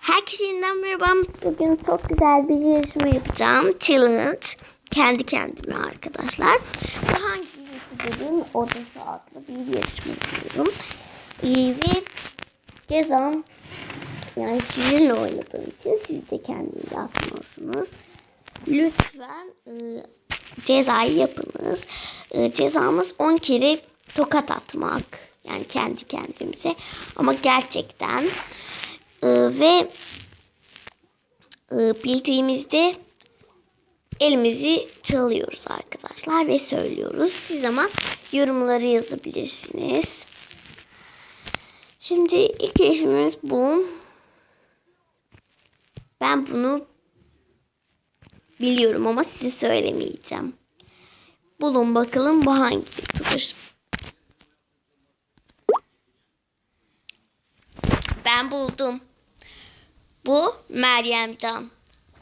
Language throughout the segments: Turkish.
Herkese merhaba. Bugün çok güzel bir yarışma yapacağım. Challenge. Kendi kendime arkadaşlar. Bu hangi YouTuber'ın odası adlı bir yarışma yapıyorum. Ee, ve cezam yani sizinle oynadığım için siz de kendinize atmalısınız. Lütfen e, cezayı yapınız. E, cezamız 10 kere tokat atmak. Yani kendi kendimize. Ama gerçekten e, ve e, bildiğimizde elimizi çalıyoruz arkadaşlar ve söylüyoruz. Siz ama yorumları yazabilirsiniz. Şimdi ilk resmimiz bu. Ben bunu biliyorum ama size söylemeyeceğim. Bulun bakalım bu hangi YouTuber? Ben buldum. Bu Meryem Can.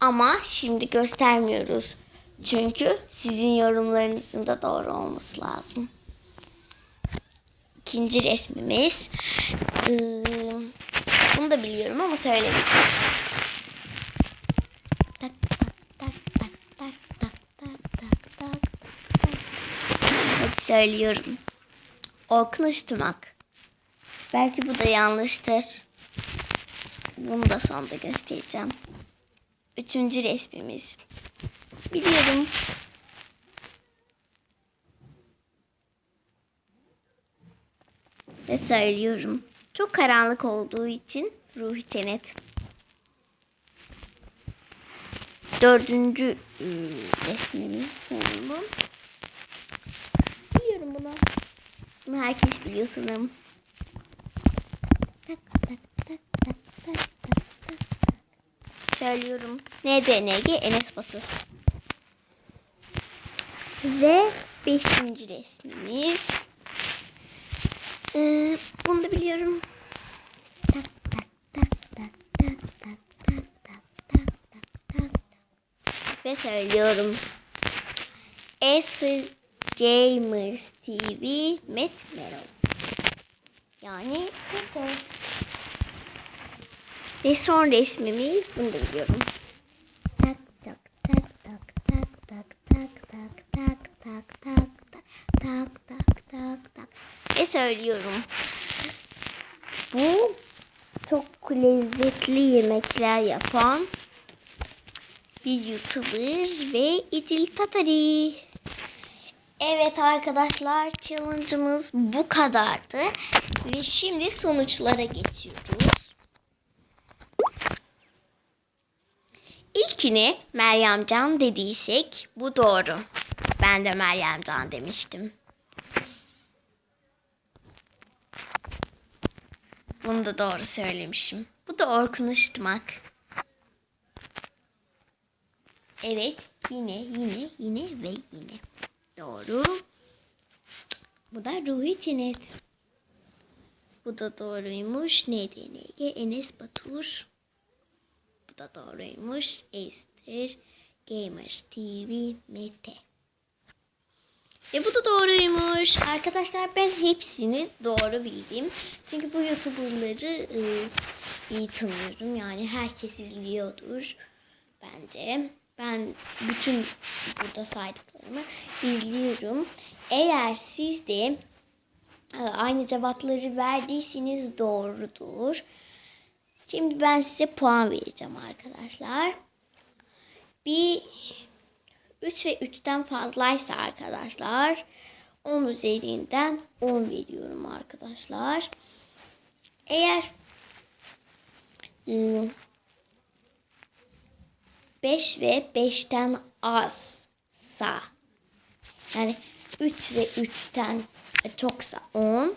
Ama şimdi göstermiyoruz. Çünkü sizin yorumlarınızın da doğru olması lazım. İkinci resmimiz. Ee, bunu da biliyorum ama söylemeyeceğim. Tak söylüyorum. Orkun Iştımak. Belki bu da yanlıştır. Bunu da sonda göstereceğim. Üçüncü resmimiz. Biliyorum. Ve söylüyorum. Çok karanlık olduğu için Ruhi Çenet. Dördüncü ıı, resmimiz sanırım. Biliyorum bunu. Bunu herkes biliyor sanırım. Tak tak tak tak tak tak. Söylüyorum. NDNG Enes Batur. Ve beşinci resmimiz. Ee, bunu da biliyorum. Tak tak tak tak tak tak tak tak tak tak tak. Ve söylüyorum. Esther Gamers TV Met Mero. Yani Mete. Ve son resmimiz bunu da biliyorum. Tak tak tak tak tak tak tak tak tak tak tak tak tak tak tak ve söylüyorum. Bu çok lezzetli yemekler yapan bir YouTuber ve İdil Tatari. Evet arkadaşlar challenge'ımız bu kadardı. Ve şimdi sonuçlara geçiyoruz. İlkini Meryem Can dediysek bu doğru. Ben de Meryem Can demiştim. Bunu da doğru söylemişim. Bu da Orkun Işıtmak. Evet. Yine, yine, yine ve yine. Doğru. Bu da Ruhi Cennet. Bu da doğruymuş. NDNG Enes Batur. Da doğruymuş. Esther Gamers TV Mete. Ve bu da doğruymuş. Arkadaşlar ben hepsini doğru bildim. Çünkü bu YouTuber'ları e, iyi tanıyorum. Yani herkes izliyordur bence. Ben bütün burada saydıklarımı izliyorum. Eğer siz de e, aynı cevapları verdiyseniz doğrudur. Şimdi ben size puan vereceğim arkadaşlar. Bir 3 ve 3'ten fazlaysa arkadaşlar 10 üzerinden 10 veriyorum arkadaşlar. Eğer 5 ve 5'ten azsa yani 3 ve 3'ten çoksa 10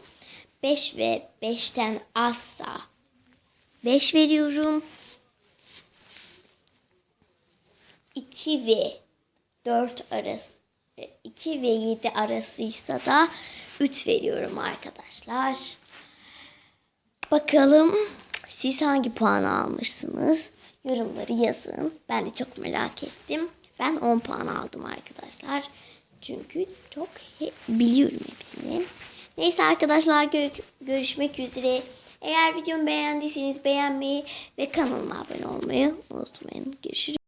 5 ve 5'ten azsa 5 veriyorum. 2 ve 4 arası 2 ve 7 arasıysa da 3 veriyorum arkadaşlar. Bakalım siz hangi puan almışsınız? Yorumları yazın. Ben de çok merak ettim. Ben 10 puan aldım arkadaşlar. Çünkü çok he- biliyorum hepsini. Neyse arkadaşlar gö- görüşmek üzere. Eğer videomu beğendiyseniz beğenmeyi ve kanalıma abone olmayı unutmayın. Görüşürüz.